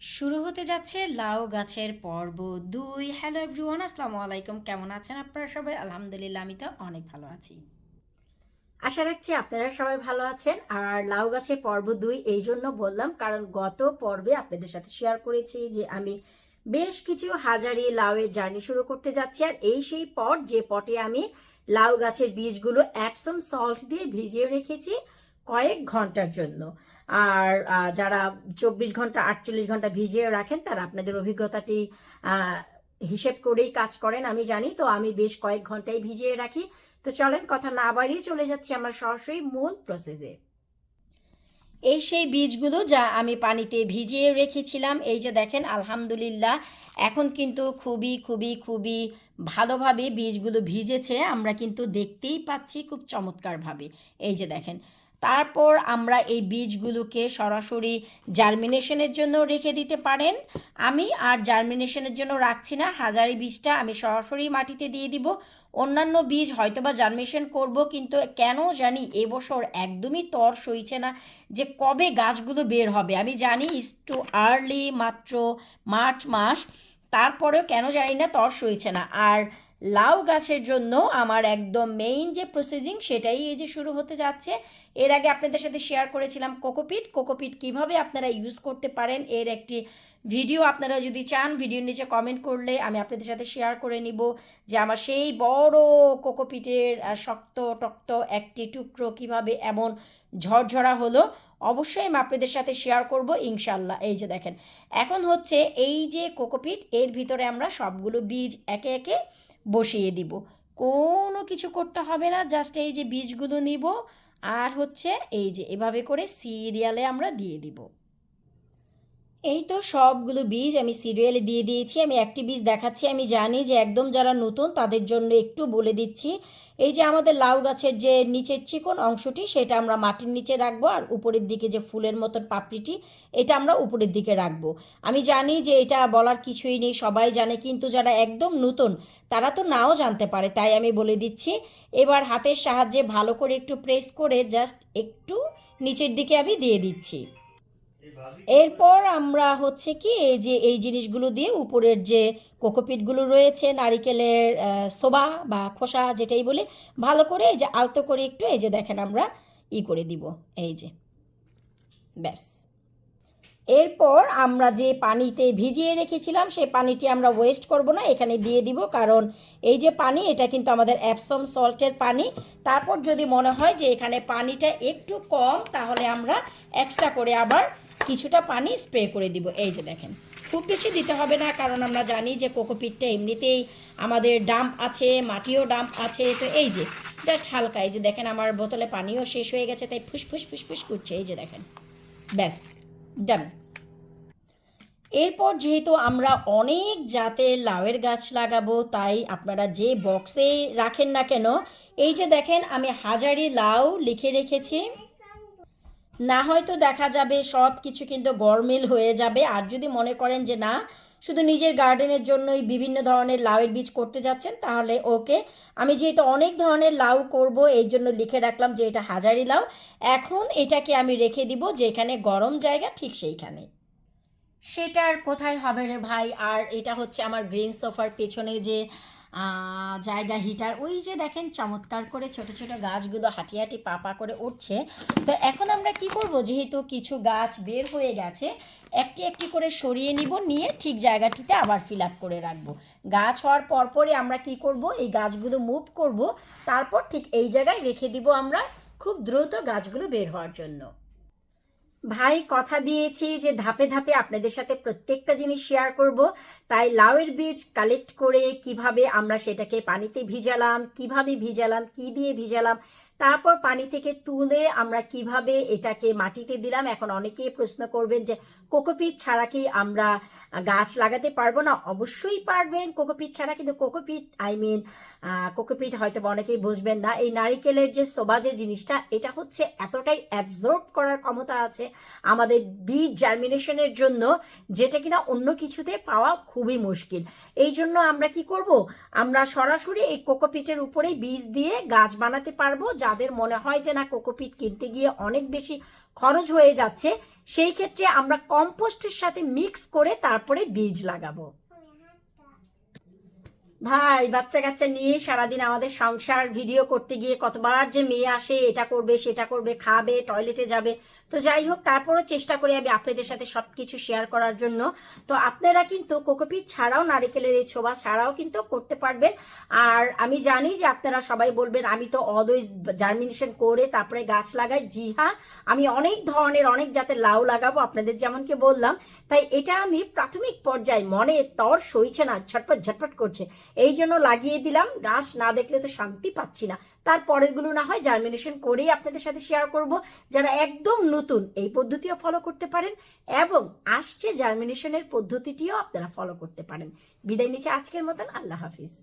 শুরু হতে যাচ্ছে লাউ গাছের পর্ব দুই। হ্যালো এভরিওয়ান আসসালামু আলাইকুম। কেমন আছেন আপনারা সবাই? আলহামদুলিল্লাহ, আমি তো অনেক ভালো আছি। আশা রাখছি আপনারা সবাই ভালো আছেন। আর লাউ গাছের পর্ব দুই, এই জন্য বললাম, কারণ গত পর্বে আপনাদের সাথে শেয়ার করেছি যে আমি বেশ কিছু হাজারি লাউয়ের জার্নি শুরু করতে যাচ্ছি। আর এই সেই পট, যে পটে আমি লাউ গাছের বীজগুলো অ্যাপসম সল্ট দিয়ে ভিজিয়ে রেখেছি। কয়েক ঘণ্টার জন্য। আর যারা চব্বিশ ঘণ্টা, আটচল্লিশ ঘণ্টা ভিজিয়ে রাখেন, তারা আপনাদের অভিজ্ঞতাটি হিসেব করেই কাজ করেন, আমি জানি। তো আমি বেশ কয়েক ঘন্টাই ভিজিয়ে রাখি। তো চলেন, কথা না বাড়িয়ে চলে যাচ্ছি আমার সরাসরি মূল প্রসেসে এই সেই বীজগুলো যা আমি পানিতে ভিজিয়ে রেখেছিলাম, এই যে দেখেন, আলহামদুলিল্লাহ, এখন কিন্তু খুবই খুবই খুবই ভালোভাবে বীজগুলো ভিজেছে, আমরা কিন্তু দেখতেই পাচ্ছি খুব চমৎকারভাবে। এই যে দেখেন, তারপর আমরা এই বীজগুলোকে সরাসরি জার্মিনেশনের জন্য রেখে দিতে পারেন। আমি আর জার্মিনেশনের জন্য রাখছি না, হাজারি বীজটা আমি সরাসরি মাটিতে দিয়ে দিব। অন্যান্য বীজ হয়তোবা জার্মিনেশন করব, কিন্তু কেন জানি এবছর একদমই তর সইছে না যে কবে গাছগুলো বের হবে। আমি জানি ইস টু আর্লি মাত্র মার্চ মাস। তারপরেও কেন জানি না তর সইছে না। আর লাউ গাছের জন্য আমার একদম মেইন যে প্রসেসিং সেটাই এই যে শুরু হতে যাচ্ছে। এর আগে আপনাদের সাথে শেয়ার করেছিলাম কোকোপিট। কোকোপিট কীভাবে আপনারা ইউজ করতে পারেন? এর একটি ভিডিও আপনারা যদি চান ভিডিওর নিচে কমেন্ট করলে আমি আপনাদের সাথে শেয়ার করে নিব যে আমার সেই বড় কোকোপিটের শক্ত টক্ত একটি টুকরো কীভাবে এমন ঝরঝরা হলো। অবশ্যই আমি আপনাদের সাথে শেয়ার করব, ইনশাল্লাহ। এই যে দেখেন, এখন হচ্ছে এই যে কোকোপিট, এর ভিতরে আমরা সবগুলো বীজ একে একে বসিয়ে দিব। কোনো কিছু করতে হবে না জাস্ট এই যে বীজগুলো নিব, আর হচ্ছে এই যে এভাবে করে সিরিয়ালে আমরা দিয়ে দিব। এই তো সবগুলো বীজ আমি সিরিয়ালে দিয়ে দিয়েছি, আমি একটি বীজ দেখাচ্ছি, আমি জানি যে একদম যারা নতুন তাদের জন্য একটু বলে দিচ্ছি। এই যে আমাদের লাউ গাছের যে নিচের চিকন অংশটি, সেটা আমরা মাটির নিচে রাখব, আর উপরের দিকে যে ফুলের মতন পাপড়িটি, এটা আমরা উপরের দিকে রাখব। আমি জানি যে এটা বলার কিছুই নেই, সবাই জানে, কিন্তু যারা একদম নতুন, তারা তো নাও জানতে পারে, তাই আমি বলে দিচ্ছি। এবার হাতের সাহায্যে ভালো করে একটু প্রেস করে জাস্ট একটু নিচের দিকে আমি দিয়ে দিচ্ছি। এরপর আমরা হচ্ছে কি, এই যে, এই জিনিসগুলো দিয়ে উপরের যে কোকোপিটগুলো রয়েছে, নারিকেলের সোবা বা খোসা যেটাই বলি, ভালো করে এই যে আলতো করে একটু, এই যে দেখেন আমরা ই করে দিব, এই যে। ব্যাস। এরপর আমরা যে পানিতে ভিজিয়ে রেখেছিলাম সেই পানিটি আমরা ওয়েস্ট করব না, এখানে দিয়ে দিব, কারণ এই যে পানি, এটা কিন্তু আমাদের অ্যাপসম সল্টের পানি। তারপর যদি মনে হয় যে এখানে পানিটা একটু কম, তাহলে আমরা এক্সট্রা করে আবার কিছুটা পানি স্প্রে করে দিব। এই যে দেখেন, খুব বেশি দিতে হবে না, কারণ আমরা জানি যে কোকোপিটটা এমনিতেই আমাদের ডাম্প আছে, মাটিও ডাম্প আছে, তো এই যে জাস্ট হালকা, এই যে দেখেন আমার বোতলে পানিও শেষ হয়ে গেছে, তাই ফুস ফুস ফুস ফুস করছে, এই যে দেখেন, ব্যাস ডান এরপর যেহেতু আমরা অনেক জাতের লাউয়ের গাছ লাগাবো, তাই আপনারা যে বক্সে রাখেন না কেন, এই যে দেখেন আমি হাজারি লাউ লিখে রেখেছি। না হয়তো দেখা যাবে, সব কিছু কিন্তু গরমেল হয়ে যাবে। আর যদি মনে করেন যে না, শুধু নিজের গার্ডেনের জন্যই বিভিন্ন ধরনের লাউয়ের বীজ করতে যাচ্ছেন, তাহলে ওকে আমি যেহেতু অনেক ধরনের লাউ করব এই জন্য লিখে রাখলাম যে এটা হাজারি লাউ। এখন এটাকে আমি রেখে দিব যেখানে গরম জায়গা ঠিক সেইখানে। সেটা আর কোথায় হবে রে ভাই? আর এটা হচ্ছে আমার গ্রিন সোফার পেছনে যে জায়গা হিটার, ওই যে দেখেন চমৎকার করে ছোট ছোট গাছগুলো হাঁটি হাঁটি পা পা করে উঠছে। তো এখন আমরা কি করব? যেহেতু কিছু গাছ বের হয়ে গেছে, একটি একটি করে সরিয়ে নিব, নিয়ে ঠিক জায়গাটিতে আবার ফিল আপ করে রাখব। গাছ হওয়ার পরপরই আমরা কি করব? এই গাছগুলো মুভ করব। তারপর ঠিক এই জায়গায় রেখে দিব আমরা খুব দ্রুত গাছগুলো বের হওয়ার জন্য। ভাই, কথা দিয়েছি যে ধাপে ধাপে আপনাদের সাথে প্রত্যেকটা জিনিস শেয়ার করব। তাই লাউয়ের বীজ কালেক্ট করে কীভাবে আমরা সেটাকে পানিতে ভিজালাম, কীভাবে ভিজালাম, কি দিয়ে ভিজালাম তারপর পানি থেকে তুলে আমরা কীভাবে এটাকে মাটিতে দিলাম? এখন অনেকেই প্রশ্ন করবেন যে, কোকোপিট ছাড়া কি আমরা গাছ লাগাতে পারব না? অবশ্যই পারবেন কোকোপিট ছাড়া, কিন্তু কোকোপিট, আই মিন কোকোপিট হয়তো অনেকেই বুঝবেন না। এই নারিকেলের যে সোবা যে জিনিসটা, এটা হচ্ছে এতটাই অ্যাবজর্ব করার ক্ষমতা আছে আমাদের বীজ জার্মিনেশনের জন্য, যেটা কিনা অন্য কিছুতে পাওয়া খুবই মুশকিল। এই জন্য আমরা কি করব? আমরা সরাসরি এই কোকোপিটের উপরেই বীজ দিয়ে গাছ বানাতে পারব যাদের মনে হয় যে না, কোকোপিট কিনতে গিয়ে অনেক বেশি খরচ হয়ে যাচ্ছে, সেই ক্ষেত্রে আমরা কম্পোস্টের সাথে মিক্স করে তারপরে বীজ লাগাবো। ভাই বাচ্চা কাচ্চা নিয়ে সারাদিন আমাদের সংসার, ভিডিও করতে গিয়ে কতবার যে মেয়ে আসে, এটা করবে, সেটা করবে, খাবে টয়লেটে যাবে তো যাই হোক তারপরও চেষ্টা করি আমি আপনাদের সাথে সব কিছু শেয়ার করার জন্য। তো আপনারা কিন্তু কোকোপিট ছাড়াও নারিকেলের এই ছোবা ছাড়াও কিন্তু করতে পারবেন। আর আমি জানি যে আপনারা সবাই বলবেন, আমি তো অলওয়েজ জার্মিনেশন করে তারপরে গাছ লাগাই। জি হ্যাঁ আমি অনেক ধরনের, অনেক জাতের লাউ লাগাবো আপনাদের যেমনকে বললাম। তাই এটা আমি প্রাথমিক পর্যায়ে মনে তর সইছে না, ঝটপট ঝটপট করছে। এই জন্য লাগিয়ে দিলাম। গাছ না দেখলে তো শান্তি পাচ্ছি না। তারপরেরগুলো না হয় জার্মিনেশন করেই আপনাদের সাথে শেয়ার করব। যারা একদম নতুন এই পদ্ধতিও ফলো করতে পারেন এবং আসছে জার্মিনেশনের পদ্ধতিটিও আপনারা ফলো করতে পারেন। বিদায় নিচ্ছে আজকের মতন, আল্লাহ হাফিজ।